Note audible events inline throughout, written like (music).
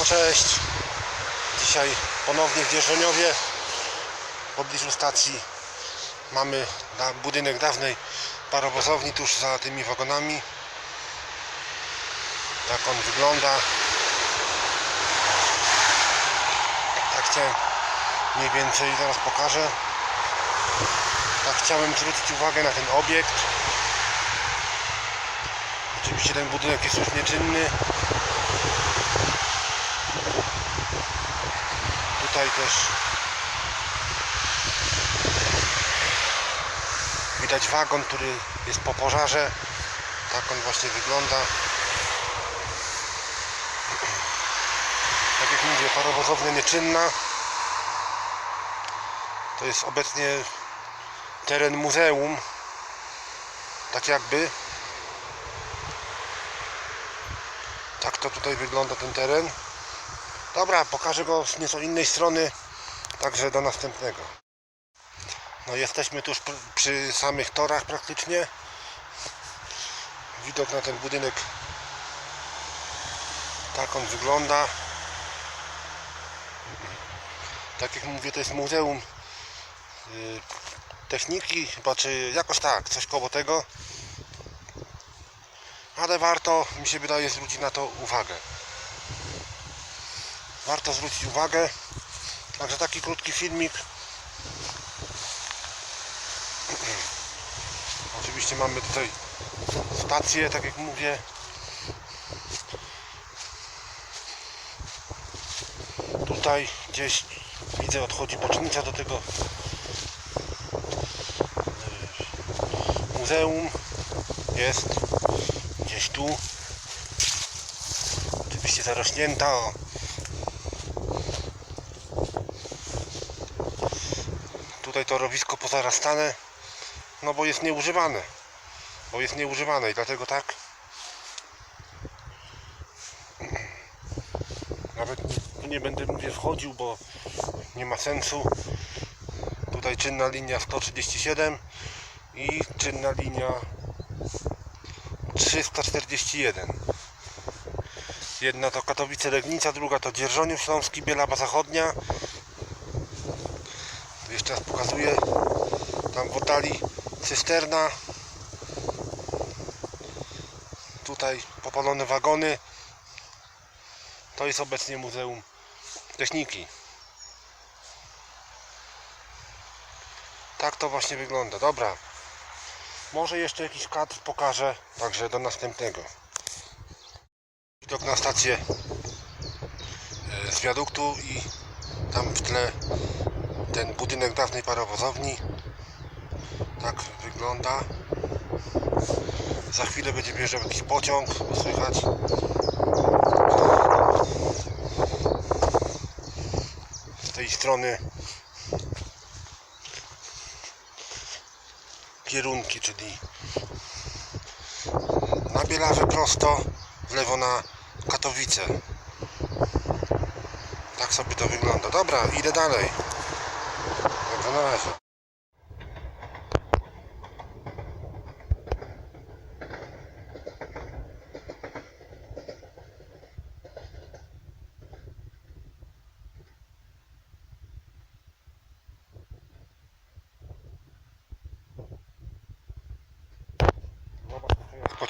No cześć. Dzisiaj ponownie w Dzierżoniowie w pobliżu stacji mamy budynek dawnej parowozowni tuż za tymi wagonami. Tak on wygląda. Tak chciałem mniej więcej zaraz pokażę. Tak chciałem zwrócić uwagę na ten obiekt. Oczywiście ten budynek jest już nieczynny. Tutaj też widać wagon, który jest po pożarze. Tak on właśnie wygląda. Tak jak mówię, parowozownia nieczynna. To jest obecnie teren muzeum. Tak jakby. Tak to tutaj wygląda ten teren. Dobra, pokażę go z nieco innej strony. Także do następnego. No jesteśmy tuż pr- przy samych torach praktycznie. Widok na ten budynek. Tak on wygląda. Tak jak mówię, to jest muzeum y, techniki, chyba czy jakoś tak, coś koło tego. Ale warto, mi się wydaje, zwrócić na to uwagę. Warto zwrócić uwagę. Także taki krótki filmik. (clears throat) Oczywiście mamy tutaj stację, tak jak mówię. Tutaj gdzieś widzę odchodzi bocznica do tego e, muzeum. Jest gdzieś tu. Oczywiście zarośnięta. Tutaj torowisko pozarastane. No bo jest nieużywane. Bo jest nieużywane i dlatego tak. Nawet nie, nie będę mówię wchodził, bo nie ma sensu. Tutaj czynna linia 137 i czynna linia 341. Jedna to Katowice Legnica, druga to Dzierżoniów Śląski, Bielawa Zachodnia. Jeszcze raz pokazuję. Tam w oddali cysterna. Tutaj popalone wagony. To jest obecnie Muzeum Techniki. Tak to właśnie wygląda. Dobra. Może jeszcze jakiś kadr pokażę, także do następnego. Widok na stację e, z wiaduktu i tam w tle ten budynek dawnej parowozowni. Tak wygląda. Za chwilę będzie wjeżdżał jakiś pociąg, słychać. Z tej strony kierunki, czyli na Bielawę prosto, w lewo na Katowice. Tak sobie to wygląda. Dobra, idę dalej.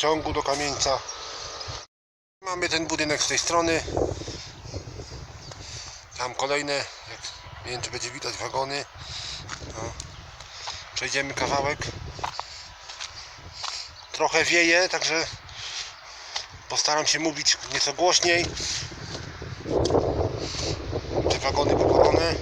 Pociągu do kamieńca. Mamy ten budynek z tej strony. Tam kolejne, jak nie wiem czy będzie widać wagony. No. Przejdziemy kawałek. Trochę wieje, także postaram się mówić nieco głośniej. Te wagony popalone.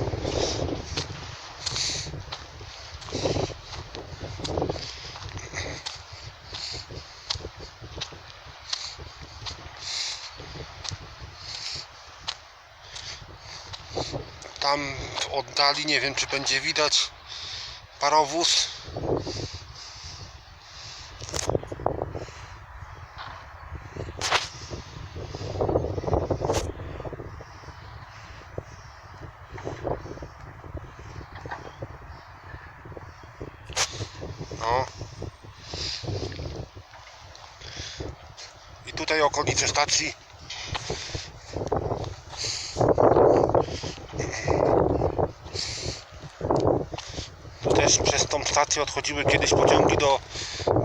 Tam w oddali nie wiem czy będzie widać parowóz. No. I tutaj okolice stacji przez tą stację odchodziły kiedyś pociągi do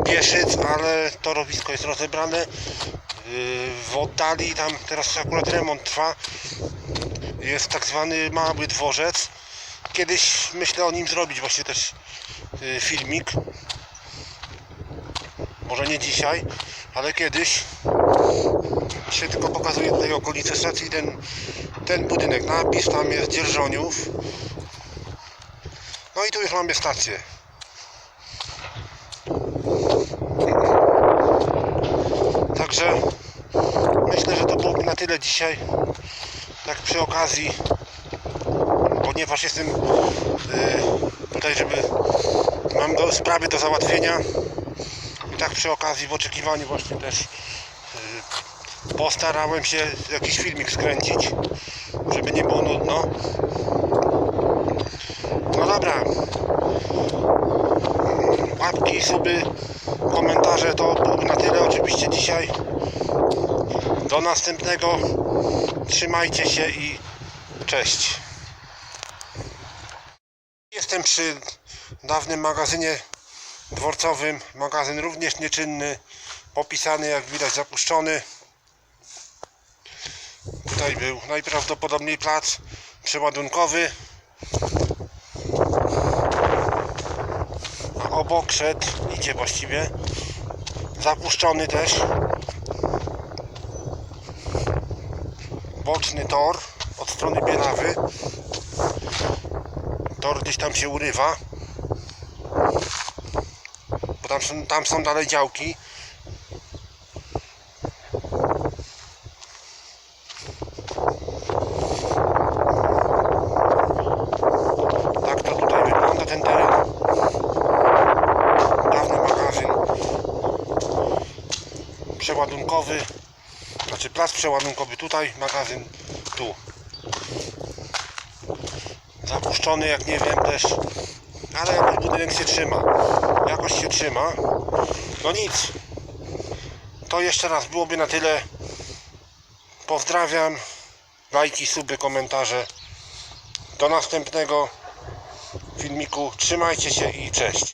Pieszyc, ale torowisko jest rozebrane. Yy, W oddali tam teraz akurat remont trwa. Jest tak zwany mały dworzec. Kiedyś myślę o nim zrobić właśnie też yy, filmik. Może nie dzisiaj, ale kiedyś się tylko pokazuje tutaj okolice stacji ten, ten budynek, napis tam jest Dzierżoniów no i tu już mamy stację. Także myślę, że to byłoby na tyle dzisiaj. Tak przy okazji ponieważ jestem y, tutaj, żeby mam do, sprawy do załatwienia. I tak przy okazji w oczekiwaniu właśnie też y, postarałem się jakiś filmik skręcić, żeby nie było nudno. Dobra. Łapki, suby, komentarze to byłoby na tyle oczywiście dzisiaj. Do następnego. Trzymajcie się i cześć. Jestem przy dawnym magazynie dworcowym. Magazyn również nieczynny. Popisany, jak widać, zapuszczony. Tutaj był najprawdopodobniej plac przeładunkowy. Obok szedł, idzie właściwie, zapuszczony też. Boczny tor od strony Bielawy. Tor gdzieś tam się urywa. Bo tam tam są dalej działki. Tak to tutaj wygląda ten teren. Dawny magazyn przeładunkowy. Znaczy plac przeładunkowy tutaj, magazyn tu. Zapuszczony jak nie wiem też. Ale jakoś budynek się trzyma. Jakoś się trzyma. No nic. To jeszcze raz byłoby na tyle. Pozdrawiam. Lajki, suby, komentarze. Do następnego filmiku. Trzymajcie się i cześć.